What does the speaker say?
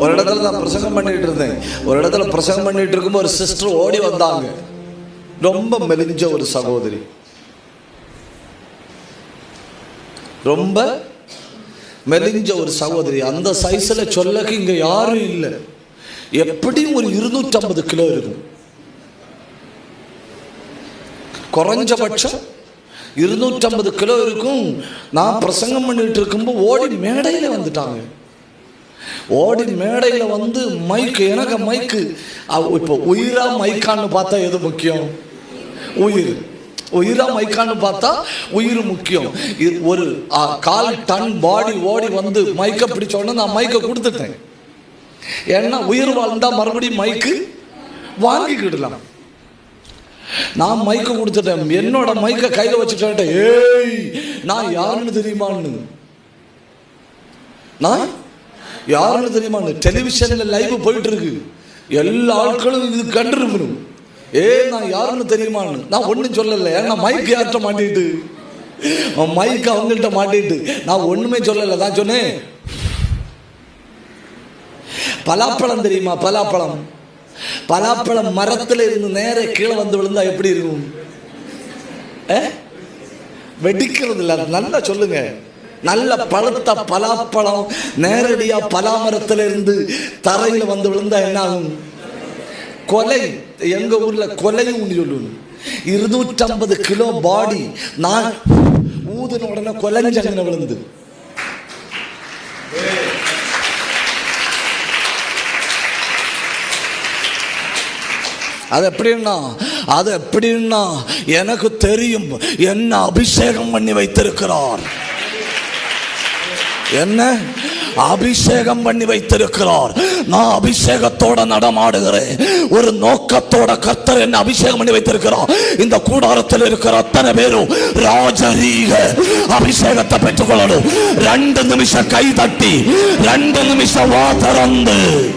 ஒரு இடத்துல நான் பிரசங்கம் பண்ணிட்டு இருந்தேன். ஒரு இடத்துல பிரசங்கம் பண்ணிட்டு இருக்கும்போது ஒரு சிஸ்டர் ஓடி வந்தாங்க. ரொம்ப மெலிஞ்ச ஒரு சகோதரி. ரொம்ப மெலிஞ்ச ஒரு சகோதரி. அந்த சைஸில் சொல்லக்கு இங்கே யாரும் இல்லை. எப்படியும் ஒரு இருநூற்றம்பது கிலோ இருக்கும். குறைஞ்சபட்சம் இருநூற்றம்பது கிலோ இருக்கும். நான் பிரசங்கம் பண்ணிட்டு இருக்கும்போது ஓடி மேடையில் வந்துட்டாங்க. ஓடி மேடையில் வந்து மைக்கு எனக்கு மைக்கு இப்போ உயிரா மைக்கான்னு பார்த்தா எது முக்கியம்? உயிர். உயிரா மைக்கான்னு பார்த்தா உயிர் முக்கியம். இது ஒரு கால் டன் பாடி ஓடி வந்து மைக்கை பிடிச்ச உடனே நான் மைக்கை கொடுத்துட்டேன். ஏன்னா உயிர் வாழ்ந்தா மறுபடியும் மைக்கு வாங்கிக்கிடலாம். நான் மைக்க கொடுத்துட்டேன். என்னோட மைக்க கையில வச்சுட்டேன் ஏய் நான் யாருன்னு தெரியுமான்னு? நான்? யாருன்னு தெரியுமா டெலிவிஷன்ல லைவ் போயிட்டு இருக்கு எல்லா ஆட்களும் இது கண்டிருக்கணும். ஏ நான் யாருன்னு தெரியுமான்னு நான் ஒன்றும் சொல்லலை. ஏன்னா மைக் யார்கிட்ட மாட்டிட்டு? மைக் அவங்கள்ட்ட மாட்டிட்டு. நான் ஒண்ணுமே சொல்லலை தான் சொன்னேன். பலாப்பழம் தெரியுமா? பலாப்பழம். பலாப்பழம் மரத்தில் இருந்து நேர கீழே வந்து விழுந்தா எப்படி இருக்கும்? ஏ? வெடிக்கிறது இல்லை நல்லா சொல்லுங்கள் நல்ல பழுத்த பலாப்பழம் நேரடியா பலாமரத்துல இருந்து தரையில் வந்து விழுந்தா என்ன ஆகும் கொலை. எங்க ஊர்ல கொலையும் சொல்லணும் இருநூற்றம்பது கிலோ பாடி நான் ஊதுன உடனே கொலைஞ்சங்கன விழுந்து. அது எப்படின்னா அது எப்படின்னா எனக்கு தெரியும் என்ன அபிஷேகம் பண்ணி வைத்திருக்கிறார். என்ன? அபிஷேகம் பண்ணி வைத்திருக்கிறார். நான் அபிஷேகத்தோட நடமாடுகிறேன். ஒரு நோக்கத்தோட கர்த்தர் என்ன அபிஷேகம் பண்ணி வைத்திருக்கிறார். இந்த கூடாரத்தில் இருக்கிற அத்தனை பேரும் ராஜரீக அபிஷேகத்தை பெற்றுக்கொள்ளணும். ரெண்டு நிமிஷம் கை தட்டி ரெண்டு நிமிஷம் வா திறந்து.